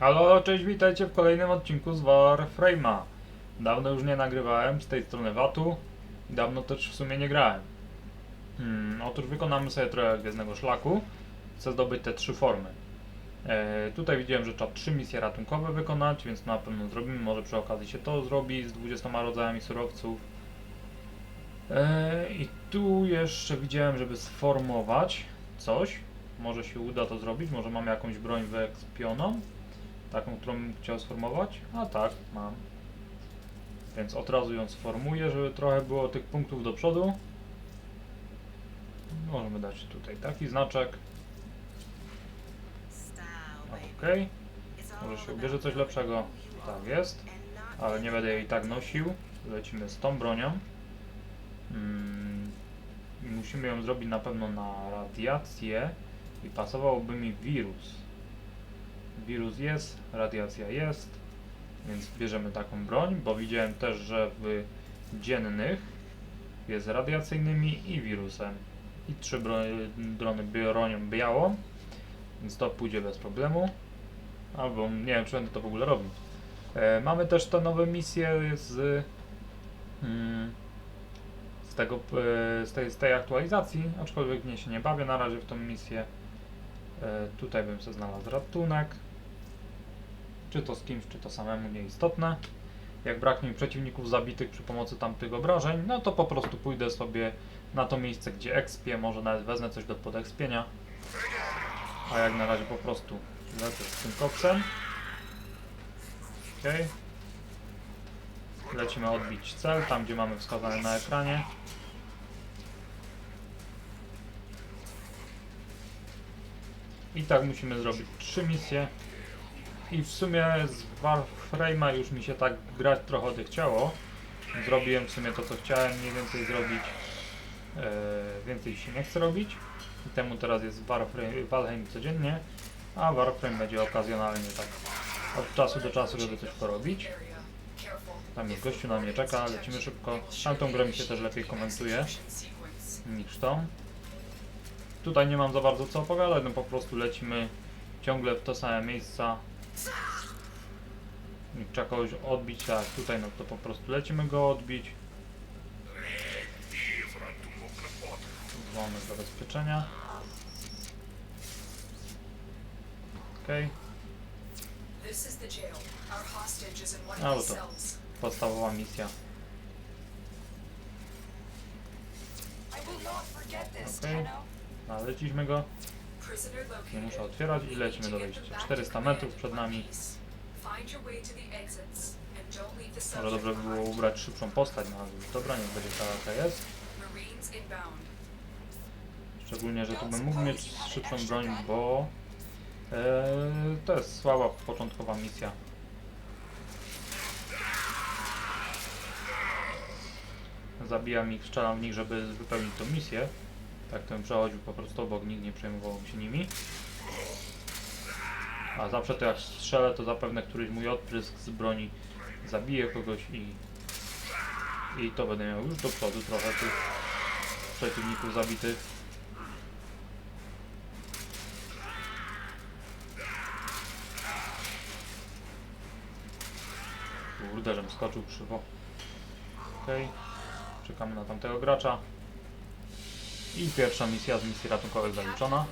Halo, cześć, witajcie w kolejnym odcinku z Warframe'a. Dawno już nie nagrywałem z tej strony Watu. Dawno też w sumie nie grałem. Hmm, otóż wykonamy sobie trochę Gwiezdnego Szlaku. Chcę zdobyć te trzy formy. E, tutaj widziałem, że trzeba trzy misje ratunkowe wykonać, więc na pewno zrobimy. Może przy okazji się to zrobi z 20 rodzajami surowców. E, I tu jeszcze widziałem, żeby sformować coś. Może się uda to zrobić, może mamy jakąś broń wyekspioną. Taką, którą bym chciał sformować? A tak, mam. Więc od razu ją sformuję, żeby trochę było tych punktów do przodu. Możemy dać tutaj taki znaczek. Ok. Może się ubierze coś lepszego. Tak jest. Ale nie będę jej tak nosił. Lecimy z tą bronią. Mm, i musimy ją zrobić na pewno na radiację. I pasowałby mi wirus. Wirus jest, radiacja jest, więc bierzemy taką broń, bo widziałem też, że w dziennych jest radiacyjnymi i wirusem. I trzy drony bronią białą, więc to pójdzie bez problemu. Albo nie wiem, czy będę to w ogóle robić. E, mamy też te nowe misje z, mm, z, tego, e, z, tej, z tej aktualizacji, aczkolwiek nie się nie bawię na razie w tą misję. E, tutaj bym sobie znalazł ratunek. Czy to z kimś, czy to samemu, nieistotne. Jak braknie mi przeciwników zabitych przy pomocy tamtych obrażeń, no to po prostu pójdę sobie na to miejsce, gdzie expię, może nawet wezmę coś do podekspienia. A jak na razie po prostu lecę z tym koksem. Ok. Lecimy odbić cel, tam gdzie mamy wskazane na ekranie. I tak musimy zrobić trzy misje. I w sumie z Warframe'a już mi się tak grać trochę odechciało. Zrobiłem w sumie to, co chciałem mniej więcej zrobić. Eee, więcej się nie chce robić. I temu teraz jest Warframe, Valheim codziennie, a Warframe będzie okazjonalnie tak od czasu do czasu, żeby coś porobić. Tam już gościu na mnie czeka, lecimy szybko. Tamtą grę mi się też lepiej komentuje niż tą. Tutaj nie mam za bardzo co opowiadać, no po prostu lecimy ciągle w to same miejsca. Trzeba kogoś odbić, tak tutaj no to po prostu lecimy go odbić. Dzwony zabezpieczenia. Okej, of the to- podstawowa misja. This, Okay. Tenno. Znaleźliśmy go. Nie muszę otwierać i lecimy do wejścia. 400 metrów przed nami. Może dobrze by było ubrać szybszą postać, no dobra, niech będzie taka jaka jest. Szczególnie, że tu bym mógł mieć szybszą broń, bo e, to jest słaba początkowa misja. Zabijam ich, strzelam w nich, żeby wypełnić tą misję. Tak to bym przechodził po prostu obok nich, nie przejmował się nimi. A zawsze to jak strzelę, to zapewne któryś mój odprysk z broni zabije kogoś i i to będę miał już do przodu trochę tych przeciwników zabitych. Kurde, żem skoczył krzywo. Okej. Czekamy na tamtego gracza. I pierwsza misja z misji ratunkowych zaliczona.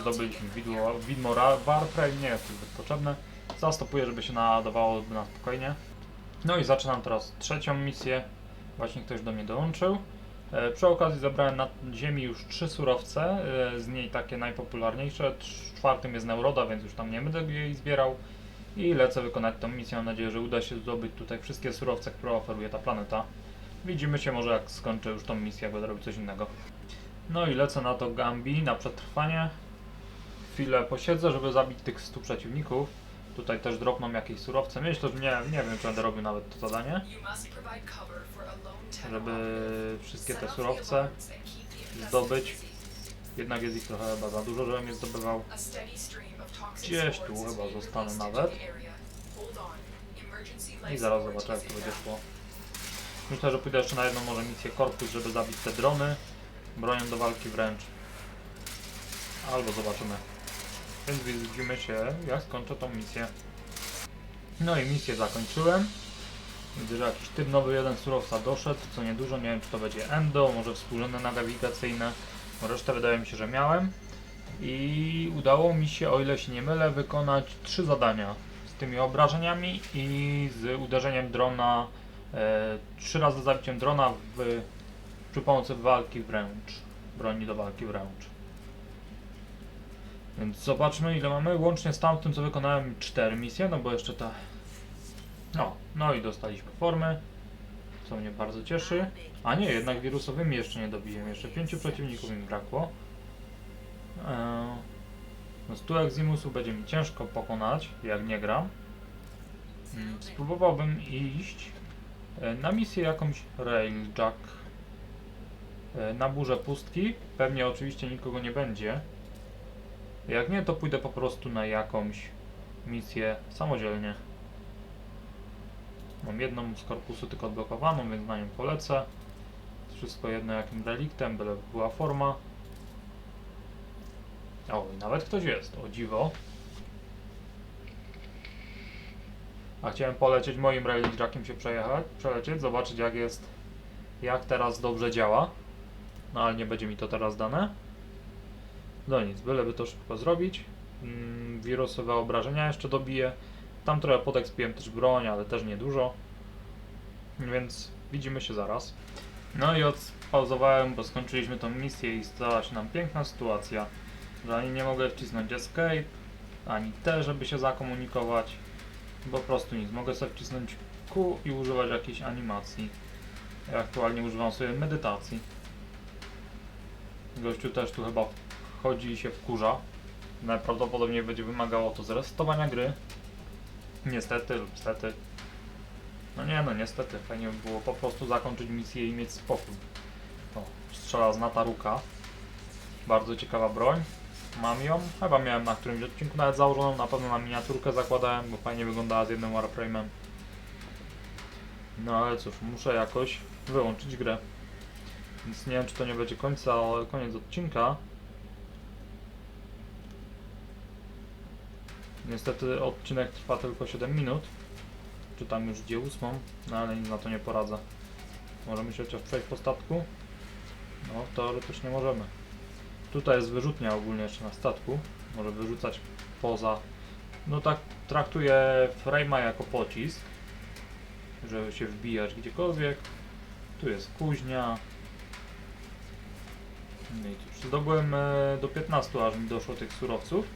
Zdobyliśmy widmo, widmo Ra- Warframe, nie jest zbyt potrzebne. Zastopuję, żeby się nadawało na spokojnie. No i zaczynam teraz trzecią misję. Właśnie ktoś do mnie dołączył. E, przy okazji zebrałem na ziemi już trzy surowce, e, z niej takie najpopularniejsze. Czwartym jest Neuroda, więc już tam nie będę jej zbierał. I lecę wykonać tą misję. Mam nadzieję, że uda się zdobyć tutaj wszystkie surowce, które oferuje ta planeta. Widzimy się może jak skończę już tą misję, będę robił coś innego. No i lecę na to Gambi, na przetrwanie chwilę posiedzę, żeby zabić tych 100 przeciwników. Tutaj też dropną jakieś surowce. Myślę, że nie, nie wiem, czy będę robił nawet to zadanie, żeby wszystkie te surowce zdobyć. Jednak jest ich trochę chyba za dużo, żebym je zdobywał. Gdzieś tu chyba zostanę nawet. I zaraz zobaczę, jak to będzie szło. Myślę, że pójdę jeszcze na jedną może misję korpus, żeby zabić te drony. Bronią do walki wręcz. Albo zobaczymy. Więc widzimy się, jak skończę tą misję. No i misję zakończyłem. Widzę, że jakiś typ nowy jeden surowca doszedł, co niedużo, nie wiem czy to będzie endo, może współrzędne nawigacyjne, resztę wydaje mi się, że miałem. I udało mi się, o ile się nie mylę, wykonać trzy zadania z tymi obrażeniami i z uderzeniem drona, trzy razy zabiciem drona w, przy pomocy walki wręcz, broni do walki wręcz. Więc zobaczmy ile mamy. Łącznie z tamtym co wykonałem 4 misje, no bo jeszcze ta. No, no i dostaliśmy formy, co mnie bardzo cieszy. A nie, jednak wirusowymi jeszcze nie dobiłem. Jeszcze pięciu przeciwników mi brakło. Eee, no 100 Eximusów będzie mi ciężko pokonać, jak nie gram. Mm, Spróbowałbym iść e, na misję jakąś Railjack e, na burzę pustki. Pewnie oczywiście nikogo nie będzie. Jak nie, to pójdę po prostu na jakąś misję samodzielnie. Mam jedną z korpusu tylko odblokowaną, więc na nią polecę. Wszystko jedno jakim reliktem, byle była forma. O, i nawet ktoś jest, o dziwo. A chciałem polecieć moim Relic Jackiem się przejechać, przelecieć, zobaczyć jak jest, jak teraz dobrze działa. No ale nie będzie mi to teraz dane. No nic, byleby to szybko zrobić. Mm, wirusowe obrażenia jeszcze dobiję. Tam trochę podekspiłem też broń, ale też niedużo. Więc widzimy się zaraz. No i odpauzowałem, bo skończyliśmy tą misję i stała się nam piękna sytuacja, że ani nie mogę wcisnąć escape, ani T, żeby się zakomunikować. Po prostu nic, mogę sobie wcisnąć Q i używać jakiejś animacji. Ja aktualnie używam sobie medytacji. Gościu też tu chyba wchodzi i się wkurza. Najprawdopodobniej będzie wymagało to zresetowania gry. Niestety lub stety. No nie no, niestety. Fajnie by było po prostu zakończyć misję i mieć spokój. O, strzela z Nataruka. Bardzo ciekawa broń. Mam ją. Chyba miałem na którymś odcinku nawet założoną. Na pewno na miniaturkę zakładałem, bo fajnie wyglądała z jednym Warframe'em. No ale cóż, muszę jakoś wyłączyć grę. Więc nie wiem, czy to nie będzie końca, ale koniec odcinka. Niestety odcinek trwa tylko 7 minut. Czy tam już gdzie ósmą, no ale nic na to nie poradzę. Możemy się chociaż przejść po statku? No, teoretycznie możemy. Tutaj jest wyrzutnia ogólnie jeszcze na statku. Może wyrzucać poza... No tak traktuję frame'a jako pocisk. Żeby się wbijać gdziekolwiek. Tu jest kuźnia. No i cóż, zdobyłem e, do 15 aż mi doszło tych surowców.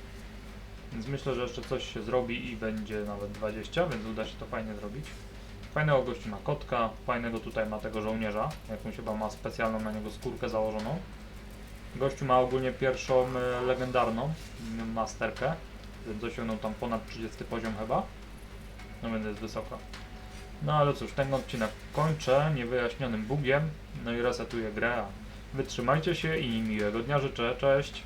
Więc myślę, że jeszcze coś się zrobi i będzie nawet 20, więc uda się to fajnie zrobić. Fajnego gościu ma kotka, fajnego tutaj ma tego żołnierza, jakąś chyba ma specjalną na niego skórkę założoną. Gościu ma ogólnie pierwszą e, legendarną m, masterkę, więc osiągnął tam ponad 30 poziom chyba. No więc jest wysoko. No ale cóż, ten odcinek kończę niewyjaśnionym bugiem, no i resetuję grę. Wytrzymajcie się i miłego dnia życzę, cześć!